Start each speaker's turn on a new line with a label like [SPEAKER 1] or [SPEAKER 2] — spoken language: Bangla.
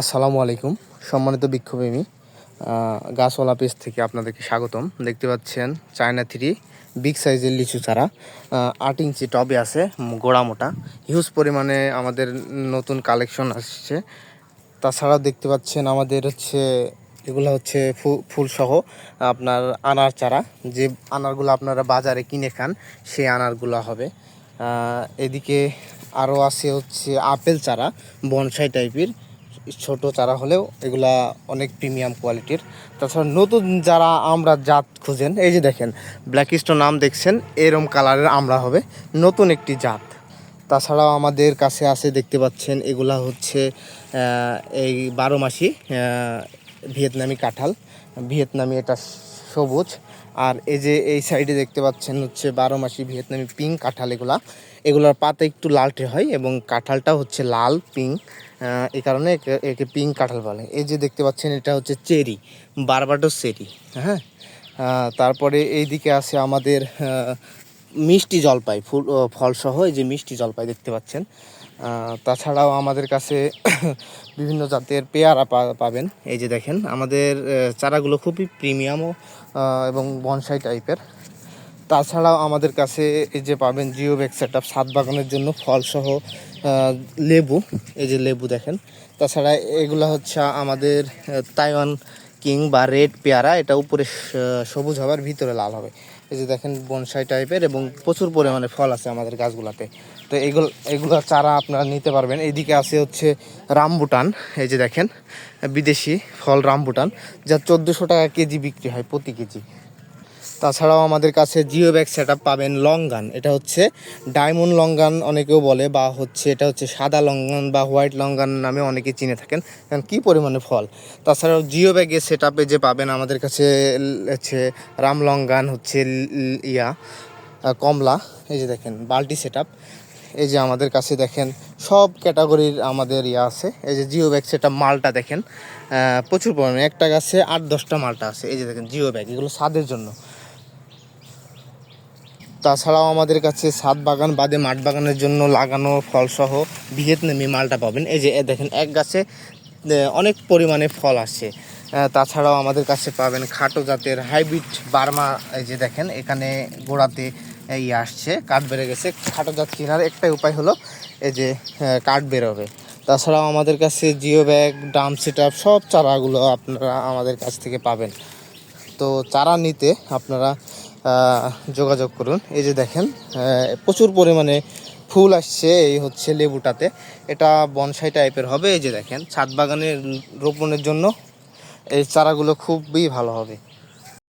[SPEAKER 1] আসসালামু আলাইকুম। সম্মানিত বিক্ষোভপ্রেমী আহ, গাছওয়ালা পেজ থেকে আপনাদেরকে স্বাগতম। দেখতে পাচ্ছেন চায়না থ্রি বিগ সাইজের লিচু চারা। আট ইঞ্চি টবে আছে গোড়া মোটা। হিউজ পরিমাণে আমাদের নতুন কালেকশন আসছে। তাছাড়াও দেখতে পাচ্ছেন আমাদের হচ্ছে এগুলো হচ্ছে ফুলসহ আপনার আনার চারা। যে আনারগুলো আপনারা বাজারে কিনে খান সেই আনারগুলো হবে। এদিকে আরও আছে হচ্ছে আপেল চারা বনসাই টাইপের। ছোট চারা হলেও এগুলা অনেক প্রিমিয়াম কোয়ালিটির তাছাড়া নতুন যারা আমরা জাত খুঁজেন, এই যে দেখেন ব্ল্যাক স্টোন নাম দেখছেন, এরম কালারের আমরা হবে, নতুন একটি জাত। তাছাড়াও আমাদের কাছে আছে, দেখতে পাচ্ছেন, এগুলা হচ্ছে এই বারো মাসি ভিয়েতনামি কাঁঠাল। ভিয়েতনামি এটা সবুজ। আর এই যে এই সাইডে দেখতে পাচ্ছেন হচ্ছে বারো মাসি ভিয়েতনামি পিঙ্ক কাঁঠাল এগুলা। এগুলোর পাতা একটু লালটে হয় এবং কাঁঠালটা হচ্ছে লাল পিঙ্ক এই কারণে একে- পিঙ্ক কাঁঠাল বলে। এই যে দেখতে পাচ্ছেন এটা হচ্ছে চেরি বারবাটো চেরি হ্যাঁ? তারপরে তারপরে এইদিকে আছে আমাদের মিষ্টি জলপাই, ফুল ফলসহ এই যে মিষ্টি জলপাই দেখতে পাচ্ছেন। তাছাড়াও আমাদের কাছে বিভিন্ন জাতের পেয়ারা পাবেন। এই যে দেখেন, আমাদের চারাগুলো খুবই প্রিমিয়ামও এবং বনসাই টাইপের। তাছাড়াও আমাদের কাছে এই যে পাবেন জিও ব্যাগ সেট আপ সাত বাগানের জন্য ফলসহ লেবু। এই যে লেবু দেখেন। তাছাড়া এগুলো হচ্ছে আমাদের তাইওয়ান কিং বা রেড পেয়ারা, এটা উপরে সবুজ হবার ভিতরে লাল হবে। এই যে দেখেন বনসাই টাইপের এবং প্রচুর পরিমাণে ফল আছে আমাদের গাছগুলাতে। তো এগুলো এগুলো চারা আপনারা নিতে পারবেন। এদিকে আছে হচ্ছে রামবুটান। এই যে দেখেন, বিদেশি ফল রামবুটান, যা চোদ্দোশো টাকা কেজি বিক্রি হয় প্রতি কেজি। তাছাড়াও আমাদের কাছে জিও ব্যাগ সেট পাবেন লঙ্গান এটা হচ্ছে ডায়মন্ড লঙ্গান অনেকেও বলে, বা হচ্ছে এটা হচ্ছে সাদা লঙ্গান বা হোয়াইট লঙ্গান নামে অনেকে চিনে থাকেন, কারণ কী পরিমাণে ফল? তাছাড়াও জিও ব্যাগের সেট যে পাবেন আমাদের কাছে হচ্ছে রাম হচ্ছে ল- ল- ইয়া কমলা, এই যে দেখেন বাল্টি সেট এই যে আমাদের কাছে দেখেন, সব ক্যাটাগরির আমাদের ইয়া আছে, এই যে জিও ব্যাগ সেটা মালটা দেখেন প্রচুর পরিমাণে, একটা গাছে আট দশটা মালটা আছে, এই যে দেখেন জিও ব্যাগ এগুলো স্বাদের জন্য। তাছাড়াও আমাদের কাছে ছাদ বাগান, বাদে মাঠ বাগানের জন্য লাগানো ফলসহ ভিয়েতনামি মালটা পাবেন। এই যে দেখেন, এক গাছে অনেক পরিমাণে ফল আসে তাছাড়াও আমাদের কাছে পাবেন খাটো জাতের হাইব্রিড বার্মা, এই যে দেখেন, এখানে গোড়াতে এই আসছে, কাঠ বেড়ে গেছে। খাটো জাত কেনার একটাই উপায় হলো, এই যে কাঠ বেরোবে। তাছাড়াও আমাদের কাছে জিও ব্যাগ ডাম সেট সব চারাগুলো আপনারা আমাদের কাছ থেকে পাবেন। তো চারা নিতে আপনারা যোগাযোগ করুন। এই যে দেখেন প্রচুর পরিমাণে ফুল আসছে এই হচ্ছে লেবুটাতে। এটা বনসাই টাইপের হবে। এই যে দেখেন, ছাদ বাগানের রোপণের জন্য এই চারাগুলো খুবই ভালো হবে।